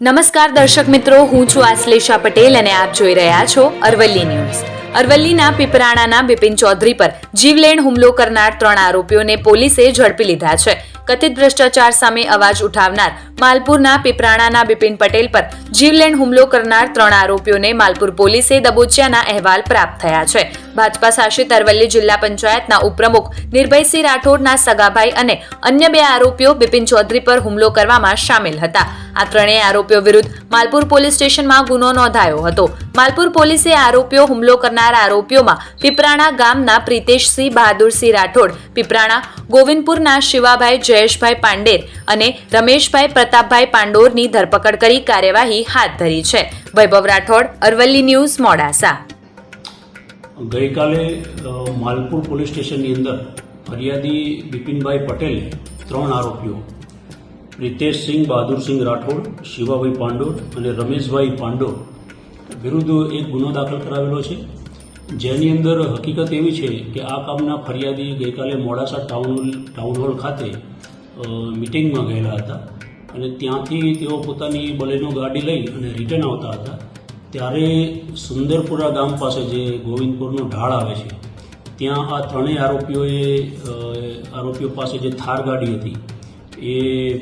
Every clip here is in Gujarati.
નમસ્કાર દર્શક મિત્રો, હું છું આશ્લેષા પટેલ અને આપ જોઈ રહ્યા છો અરવલ્લી ન્યૂઝ. અરવલ્લીના પીપરાણાના બિપિન ચૌધરી પર જીવલેણ હુમલો કરનાર ત્રણ આરોપીઓને પોલીસે ઝડપી લીધા છે. કથિત ભ્રષ્ટાચાર સામે અવાજ ઉઠાવનાર માલપુરના પીપરાણાના બિપિન પટેલ પર જીવલેણ હુમલો કરનાર ત્રણ આરોપીઓને માલપુર પોલીસે દબોચ્યાના અહેવાલ પ્રાપ્ત થયા છે. ભાજપા શાસિત અરવલ્લી જિલ્લા પંચાયતના ઉપપ્રમુખ નિર્ભયસિંહ રાઠોડના સગાભાઈ અને અન્ય બે આરોપીઓ બિપિન ચૌધરી પર હુમલો કરવામાં સામેલ હતા. આ ત્રણેય આરોપીઓ વિરુદ્ધ માલપુર પોલીસ સ્ટેશનમાં ગુનો નોંધાયો હતો. માલપુર પોલીસે આરોપીઓ હુમલો કરનાર આરોપીઓમાં પીપરાણા ગામના પ્રિતેશસિંહ બહાદુરસિંહ રાઠોડ, પીપરાણા ગોવિંદપુરના શિવાભાઈ જયેશભાઈ પાંડેર અને રમેશભાઈ પ્રતાપભાઈ પાંડોરની ધરપકડ કરી કાર્યવાહી હાથ ધરી છે. વૈભવ રાઠોડ, અરવલ્લી ન્યૂઝ, મોડાસા. ગઈકાલે માલપુર પોલીસ સ્ટેશનની અંદર ફરિયાદી બિપિનભાઈ પટેલે ત્રણ આરોપીઓ રિતેશસિંહ બહાદુરસિંહ રાઠોડ, શિવાભાઈ પાંડોર અને રમેશભાઈ પાંડોર વિરુદ્ધ એક ગુનો દાખલ કરાવેલો છે. જેની અંદર હકીકત એવી છે કે આ કામના ફરિયાદી ગઈકાલે મોડાસા ટાઉન ટાઉન હોલ ખાતે મિટિંગમાં ગયેલા હતા અને ત્યાંથી તેઓ પોતાની બલેનો ગાડી લઈ અને રિટર્ન આવતા હતા. ત્યારે સુંદરપુરા ગામ પાસે જે ગોવિંદપુરનો ઢાળ આવે છે, ત્યાં આ ત્રણેય આરોપીઓએ આરોપીઓ પાસે જે થાર ગાડી હતી, એ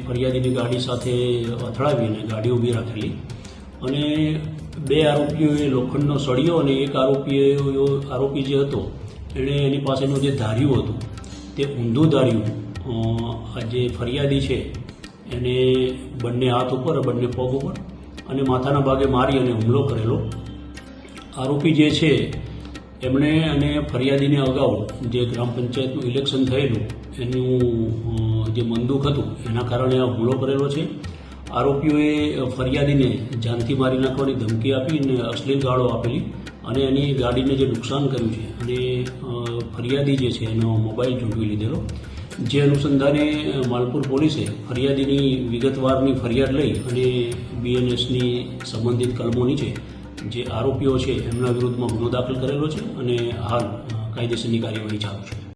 ફરિયાદીની ગાડી સાથે અથડાવીને ગાડી ઊભી રાખેલી. અને બે આરોપીઓએ લોખંડનો સળિયો અને એક આરોપીએ, આરોપી જે હતો, એણે એની પાસેનું જે ધાર્યું હતું, તે ઊંધું ધાર્યું. જે ફરિયાદી છે, એને બંને હાથ ઉપર, બંને પગ ઉપર અને માથાના ભાગે મારી અને હુમલો કરેલો. આરોપી જે છે, એમણે અને ફરિયાદીને અગાઉ જે ગ્રામ પંચાયતનું ઇલેક્શન થયેલું, એનું જે મંદુક હતું, એના કારણે આ હુમલો કરેલો છે. આરોપીઓએ ફરિયાદીને જાનથી મારી નાખવાની ધમકી આપી અને અશ્લીલ ગાળો આપેલી અને એની ગાડીને જે નુકસાન કર્યું છે અને ફરિયાદી જે છે, એનો મોબાઈલ ઝૂંટવી લીધેલો. જે અનુસંધાને માલપુર પોલીસે ફરિયાદીની વિગતવારની ફરિયાદ લઈ અને બીએનએસની સંબંધિત કલમો નીચે જે આરોપીઓ છે, એમના વિરુદ્ધમાં ગુનો દાખલ કરેલો છે અને હાલ કાયદેસરની કાર્યવાહી ચાલુ છે.